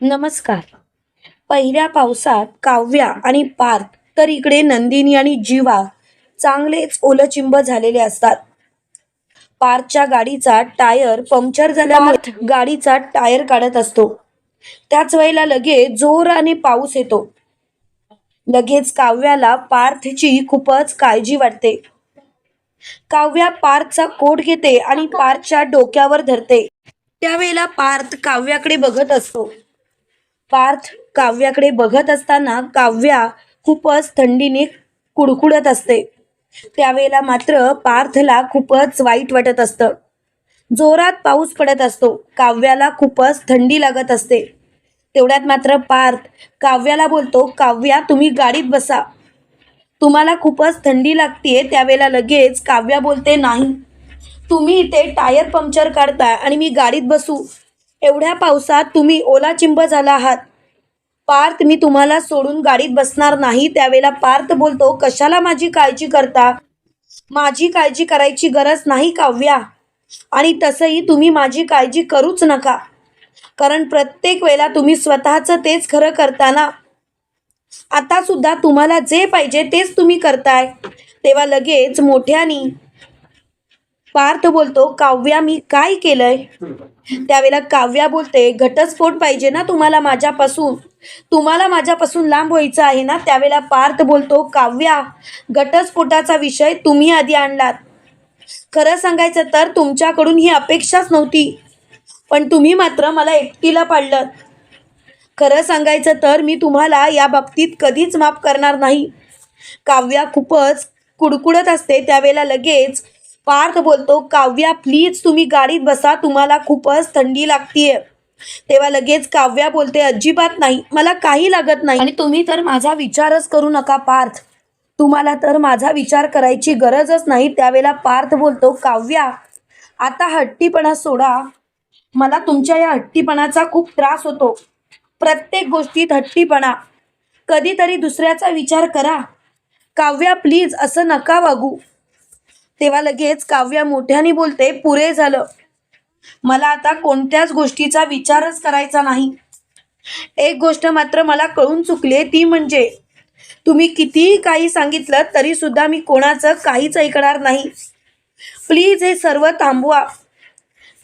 नमस्कार. पहिल्या पावसात काव्या आणि पार्थ तर इकडे नंदिनी आणि जीवा चांगलेच ओलचिंब झालेले असतात. पार्थच्या गाडीचा टायर पंक्चर झाल्यामुळे गाडीचा टायर काढत असतो. त्याच वेळेला लगेच जोराने पाऊस येतो. लगेच काव्याला पार्थची खूपच काळजी वाटते. काव्या पार्थचा कोट घेते आणि पार्थच्या डोक्यावर धरते. त्यावेळेला पार्थ काव्याकडे बघत असतो. पार्थ काव्याकडे बघत असताना काव्या खूपच थंडीने कुडकुडत असते. त्यावेळेला मात्र पार्थला खूपच वाईट वाटत असतं. जोरात पाऊस पडत असतो. काव्याला खूपच थंडी लागत असते. तेवढ्यात मात्र पार्थ काव्याला बोलतो काव्या तुम्ही गाडीत बसा. तुम्हाला खूपच थंडी लागतीये. त्यावेळेला लगेच काव्या बोलते नाही. तुम्ही इथे टायर पंक्चर काढताय आणि मी गाडीत बसू. एवढ्या पावसात तुम्ही ओला चिंब झाला आहात. पार्थ मी तुम्हाला सोडून गाडीत बसणार नाही. त्यावेळेला पार्थ बोलतो कशाला माझी काळजी करता? माझी काळजी करायची गरज नाही काव्या आणि तसंही तुम्ही माझी काळजी करूच नका. कारण प्रत्येक वेळेला तुम्ही स्वतःचं तेच खरं करताना आता सुद्धा तुम्हाला जे पाहिजे तेच तुम्ही करताय. तेव्हा लगेच मोठ्यानी पार्थ बोलतो काव्या मी काय केलंय? त्यावेळेला काव्या बोलते घटस्फोट पाहिजे ना तुम्हाला माझ्यापासून. तुम्हाला माझ्यापासून लांब व्हायचं आहे ना? त्यावेळेला पार्थ बोलतो काव्या घटस्फोटाचा विषय तुम्ही आधी आणलात. खरं सांगायचं तर तुमच्याकडून ही अपेक्षाच नव्हती पण तुम्ही मात्र मला एकटीला पाडलं. खरं सांगायचं तर मी तुम्हाला या बाबतीत कधीच माफ करणार नाही. काव्या खूपच कुडकुडत असते त्यावेळेला लगेच पार्थ बोलतो काव्या प्लीज तुम्ही गाडीत बसा तुम्हाला खूपच थंडी लागतीये. तेव्हा लगेच काव्या बोलते अजिबात नाही मला काही लागत नाही. आणि तुम्ही तर माझा विचारच करू नका पार्थ. तुम्हाला तर माझा विचार करायची गरजच नाही त्यावेळेला पार्थ बोलतो काव्या आता हट्टीपणा सोडा. मला तुमच्या या हट्टीपणाचा खूप त्रास होतो. प्रत्येक गोष्टीत हट्टीपणा. कधीतरी दुसऱ्याचा विचार करा. काव्या प्लीज असं नका वागू. तेव्हा लगेच काव्या मोठ्याने बोलते पुरे झालं. मला आता कोणत्याच गोष्टीचा विचारच करायचा नाही. एक गोष्ट मात्र मला कळून चुकली ती म्हणजे तुम्ही कितीही काही सांगितलं तरी सुद्धा मी कोणाचं काहीच ऐकणार नाही. प्लीज हे सर्व थांबवा.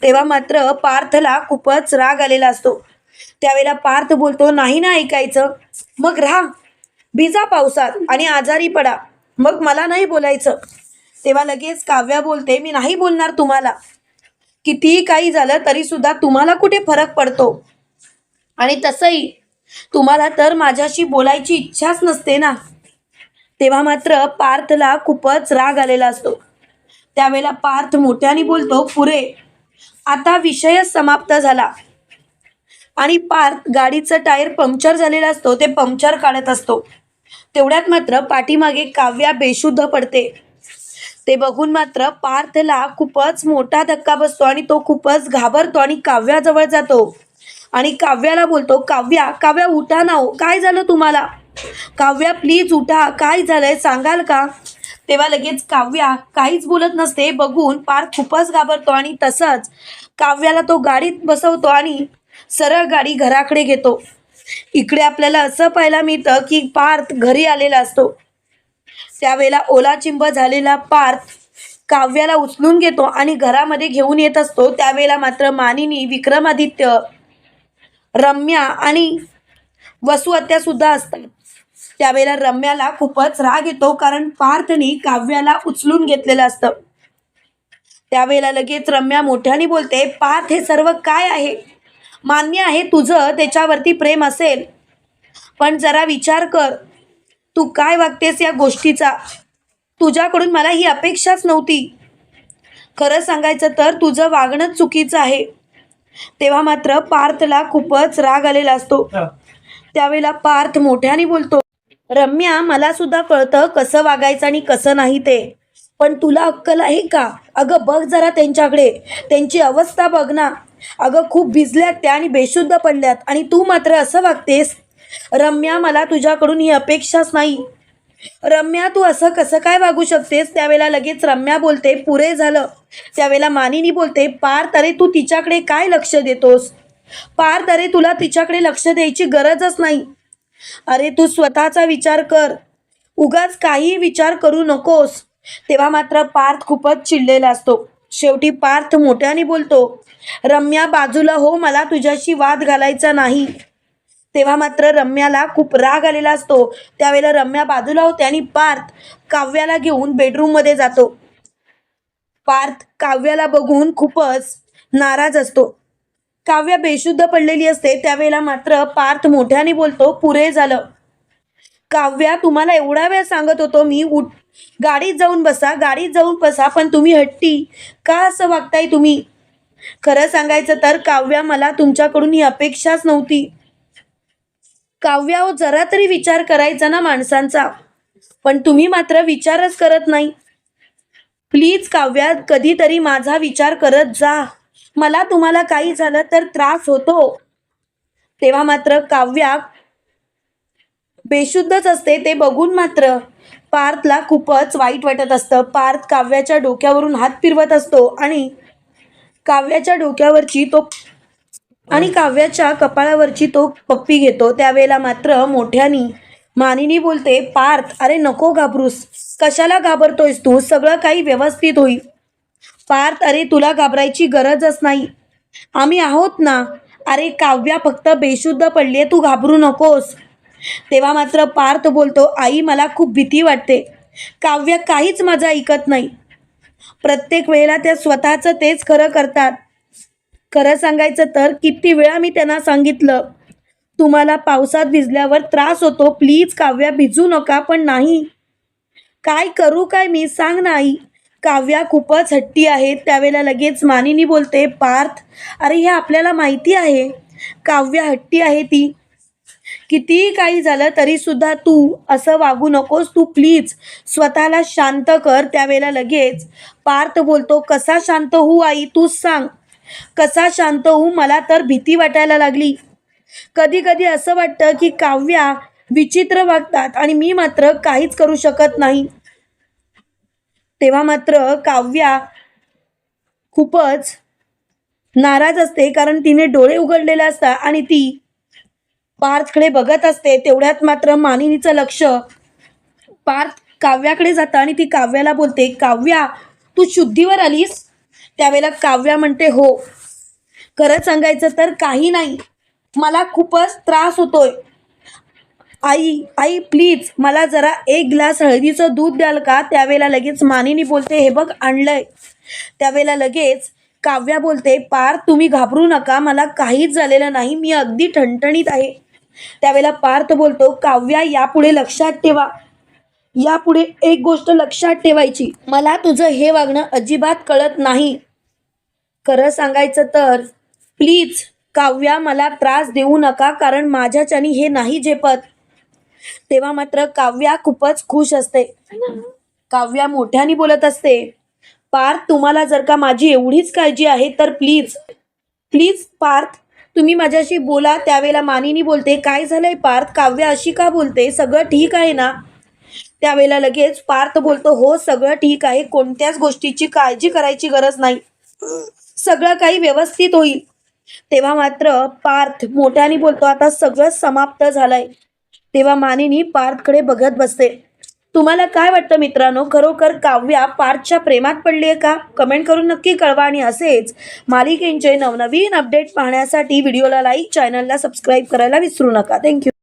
तेव्हा मात्र पार्थला खूपच राग आलेला असतो. त्यावेळेला पार्थ बोलतो नाही ना ऐकायचं. मग राहा. भिजा पावसात आणि आजारी पडा. मग मला नाही बोलायचं. तेव्हा लगेच काव्या बोलते मी नाही बोलणार तुम्हाला. कितीही काही झालं तरी सुद्धा तुम्हाला कुठे फरक पडतो? आणि तसंही तुम्हाला तर माझ्याशी बोलायची इच्छाच नसते ना. तेव्हा मात्र पार्थला खूपच राग आलेला असतो. त्यावेळेला पार्थ मोठ्याने बोलतो पुरे आता विषयच समाप्त झाला. आणि पार्थ गाडीचं टायर पंक्चर झालेला असतो ते पंक्चर काढत असतो. तेवढ्यात मात्र पाठीमागे काव्या बेशुद्ध पडते. ते बघून मात्र पार्थला खूपच मोठा धक्का बसतो आणि तो खूपच घाबरतो आणि काव्याजवळ जातो. आणि काव्याला बोलतो काव्या काव्या उठा ना हो. काय झालं तुम्हाला? काव्या प्लीज उठा. काय झालंय? सांगाल का? तेव्हा लगेच काव्या काहीच बोलत नसते. बघून पार्थ खूपच घाबरतो आणि तसंच काव्याला तो गाडीत बसवतो आणि सरळ गाडी घराकडे घेतो. इकडे आपल्याला असं पाहायला मिळतं की पार्थ घरी आलेला असतो. त्यावेळेला ओलाचिंब झालेला पार्थ काव्याला उचलून घेतो आणि घरामध्ये घेऊन येत असतो. त्यावेळेला मात्र मानिनी विक्रमादित्य रम्या आणि वसुहत्या सुद्धा असतात. त्यावेळेला रम्याला खूपच राग येतो कारण पार्थनी काव्याला उचलून घेतलेलं असतं. त्यावेळेला लगेच रम्या मोठ्याने बोलते पार्थ हे सर्व काय आहे? मान्य आहे तुझं त्याच्यावरती प्रेम असेल. पण जरा विचार कर. तू काय वागतेस या गोष्टीचा? तुझ्याकडून मला ही अपेक्षाच नव्हती. खरं सांगायचं तर तुझं वागणंच चुकीचं आहे. तेव्हा मात्र पार्थला खूपच राग आलेला असतो. त्यावेळेला पार्थ मोठ्याने बोलतो रम्या मला सुद्धा कळतं कसं वागायचं आणि कसं नाही ते. पण तुला अक्कल आहे का? अगं बघ जरा त्यांच्याकडे. त्यांची अवस्था बघ ना. अगं खूप भिजल्यात त्या आणि बेशुद्ध पडल्यात. आणि तू मात्र असं वागतेस रम्या मला तुझ्याकडून ही अपेक्षाच नाही. रम्या तू असं कसं काय वागू शकतेस? त्यावेळेला लगेच रम्या बोलते पुरे झालं. त्यावेळेला मानिनी बोलते पार तरे तू तिच्याकडे काय लक्ष देतोस? पार तरे तुला तिच्याकडे लक्ष द्यायची गरजच नाही. अरे तू स्वतःचा विचार कर. उगाच काही विचार करू नकोस. तेव्हा मात्र पार्थ खूपच चिडलेला असतो. शेवटी पार्थ मोठ्याने बोलतो रम्या बाजूला हो मला तुझ्याशी वाद घालायचा नाही. तेव्हा मात्र रम्याला खूप राग आलेला असतो. त्यावेळेला रम्या बाजूला होते आणि पार्थ काव्याला घेऊन बेडरूममध्ये जातो. पार्थ काव्याला बघून खूपच नाराज असतो. काव्या बेशुद्ध पडलेली असते. त्यावेळेला मात्र पार्थ मोठ्याने बोलतो पुरे झालं. काव्या तुम्हाला एवढा वेळ सांगत होतो मी उठ. गाडीत जाऊन बसा गाडीत जाऊन बसा पण तुम्ही हट्टी का असं वागताय तुम्ही? खरं सांगायचं तर काव्या मला तुमच्याकडून ही अपेक्षाच नव्हती. काव्यावर जरा तरी विचार करायचा ना माणसांचा. पण तुम्ही मात्र विचारच करत नाही. प्लीज काव्या कधीतरी माझा विचार करत जा. मला तुम्हाला काही झालं तर त्रास होतो. तेव्हा मात्र काव्या बेशुद्धच असते ते बघून मात्र. पार्थला खूपच वाईट वाटत असतं. पार्थ काव्याच्या डोक्यावरून हात फिरवत असतो आणि काव्याच्या डोक्यावरची तो आणि काव्याच्या कपाळावरची तो पप्पी घेतो त्यावेळेला मात्र मोठ्यानी मानिनी बोलते पार्थ अरे नको घाबरूस. कशाला घाबरतोयस तू? सगळं काही व्यवस्थित होईल पार्थ अरे तुला घाबरायची गरजच नाही. आम्ही आहोत ना. अरे काव्या फक्त बेशुद्ध पडली तू घाबरू नकोस. तेव्हा मात्र पार्थ बोलतो आई मला खूप भीती वाटते. काव्य काहीच माझं ऐकत नाही. प्रत्येक वेळेला त्या स्वतःचं तेच खरं करतात. खरं सांगायचं तर किती वेळा मी त्यांना सांगितलं तुम्हाला पावसात भिजल्यावर त्रास होतो प्लीज काव्या भिजू नका पण नाही. काय करू काय मी? सांग नाही काव्या खूपच हट्टी आहे. त्यावेळेला लगेच मानिनी बोलते पार्थ अरे हे आपल्याला माहिती आहे. काव्या हट्टी आहे ती. कितीही काही झालं तरी सुद्धा तू असं वागू नकोस तू प्लीज स्वतःला शांत कर. त्यावेळेला लगेच पार्थ बोलतो कसा शांत होऊ आई तूच सांग. कसा शांत होऊ मला तर भीती वाटायला लागली. कधी कधी असं वाटतं की काव्या विचित्र वागतात आणि मी मात्र काहीच करू शकत नाही. तेव्हा मात्र काव्या खूपच नाराज असते कारण तिने डोळे उघडलेले असतात आणि ती पार्थकडे बघत असते. तेवढ्यात मात्र मानिनीचं लक्ष पार्थ काव्याकडे जातं आणि ती काव्याला बोलते काव्या तू शुद्धीवर आलीस? त्यावेळेला काव्या म्हणते हो खरंच सांगायचं तर काही नाही. मला खूपच त्रास होतोय. आई आई प्लीज मला जरा एक ग्लास हळदीचं दूध द्याल का त्यावेळेला लगेच मानिनी बोलते हे बघ आणलंय. त्यावेळेला लगेच काव्या बोलते पार तुम्ही घाबरू नका मला काहीच झालेलं नाही मी अगदी ठणठणीत आहे. त्यावेळेला पार्थ बोलतो काव्या यापुढे लक्षात ठेवा. यापुढे एक गोष्ट लक्षात ठेवायची. मला तुझं हे वागणं अजिबात कळत नाही. खरं सांगायचं तर प्लीज काव्या मला त्रास देऊ नका कारण माझ्याच्यानी हे नाही झेपत. तेव्हा मात्र काव्या खूपच खुश असते. काव्या मोठ्याने बोलत असते पार्थ तुम्हाला जर का माझी एवढीच काळजी आहे तर प्लीज प्लीज पार्थ तुम्ही माझ्याशी बोला त्यावेळेला मानिनी बोलते काय झालंय पार्थ? काव्या अशी का बोलते? सगळं ठीक आहे ना? त्यावेळेला लगेच पार्थ बोलतो हो सगळं ठीक आहे कोणत्याच गोष्टीची काळजी करायची गरज नाही. सगळं काही व्यवस्थित होईल. तेव्हा मात्र पार्थ मोठ्याने बोलतो आता सगळं समाप्त झालंय. तेव्हा मानिनी पार्थकडे बघत बसते. तुम्हाला काय वाटतं मित्रांनो खरोखर काव्या पार्थच्या प्रेमात पडली आहे का? कमेंट करून नक्की कळवा आणि असेच मालिकेंचे नवनवीन अपडेट पाहण्यासाठी व्हिडिओला लाईक चॅनलला सबस्क्राईब करायला विसरू नका. थँक्यू.